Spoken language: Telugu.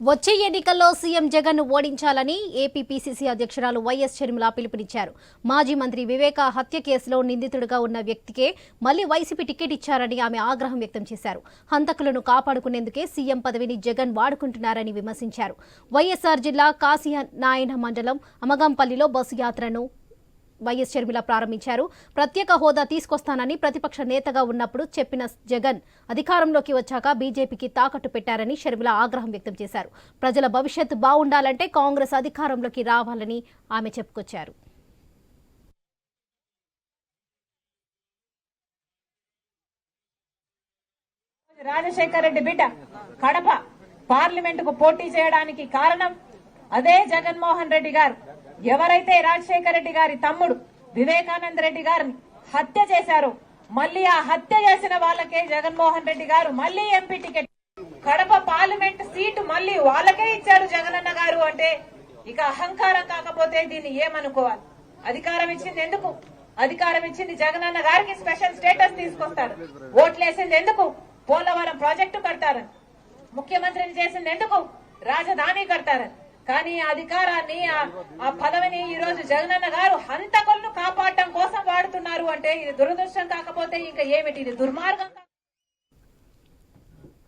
వచ్చే ఎన్నికల్లో సీఎం జగన్ ఓడించాలని ఏపీపీసీసీ అధ్యక్షురాలు వైఎస్ షర్మిల పిలుపునిచ్చారు. మాజీ మంత్రి వివేక హత్య కేసులో నిందితుడిగా ఉన్న వ్యక్తికే మళ్ళీ వైసీపీ టికెట్ ఇచ్చారని ఆమె ఆగ్రహం వ్యక్తం చేశారు. హంతకులను కాపాడుకునేందుకే సీఎం పదవిని జగన్ వాడుకుంటున్నారని విమర్శించారు. వైఎస్ఆర్ జిల్లా కాశీనాయన మండలం అమగంపల్లిలో బస్సు యాత్రను వైఎస్ షర్మిల ప్రారంభించారు. ప్రత్యేక హోదా తీసుకొస్తానని ప్రతిపక్ష నేతగా ఉన్నప్పుడు చెప్పిన జగన్ అధికారంలోకి వచ్చాక బీజేపీకి తాకట్టు పెట్టారని షర్మిల ఆగ్రహం వ్యక్తం చేశారు. ప్రజల భవిష్యత్తు బాగుండాలంటే కాంగ్రెస్ అధికారంలోకి రావాలని ఆమె చెప్పుకొచ్చారు. రాజశేఖర రెడ్డి బిడ్డ కడప పార్లమెంట్కు పోటీ చేయడానికి కారణం అదే జగన్మోహన్ రెడ్డి గారు. ఎవరైతే రాజశేఖర రెడ్డి గారి తమ్ముడు వివేకానంద రెడ్డి గారిని హత్య చేశారో మళ్ళీ ఆ హత్య చేసిన వాళ్ళకే జగన్మోహన్ రెడ్డి గారు మళ్ళీ MP ticket. Kadapa parliament seat మళ్ళీ వాళ్ళకే ఇచ్చారు జగనన్న గారు అంటే ఇక అహంకారం కాకపోతే దీన్ని ఏమనుకోవాలి? అధికారం ఇచ్చింది ఎందుకు? అధికారం ఇచ్చింది జగనన్న గారికి స్పెషల్ స్టేటస్ తీసుకొస్తారు. ఓట్లేసింది ఎందుకు? పోలవరం ప్రాజెక్టు కడతారని. ముఖ్యమంత్రిని చేసింది ఎందుకు? రాజధాని కడతారని. కానీ అధికారాన్ని ఆ- పదవిని ఈ రోజు జగనన్న గారు హంతకులను కాపాడటం కోసం వాడుతున్నారు అంటే ఇది దురదృష్టం కాకపోతే ఇంకా ఏమిటి? ఇది దుర్మార్గం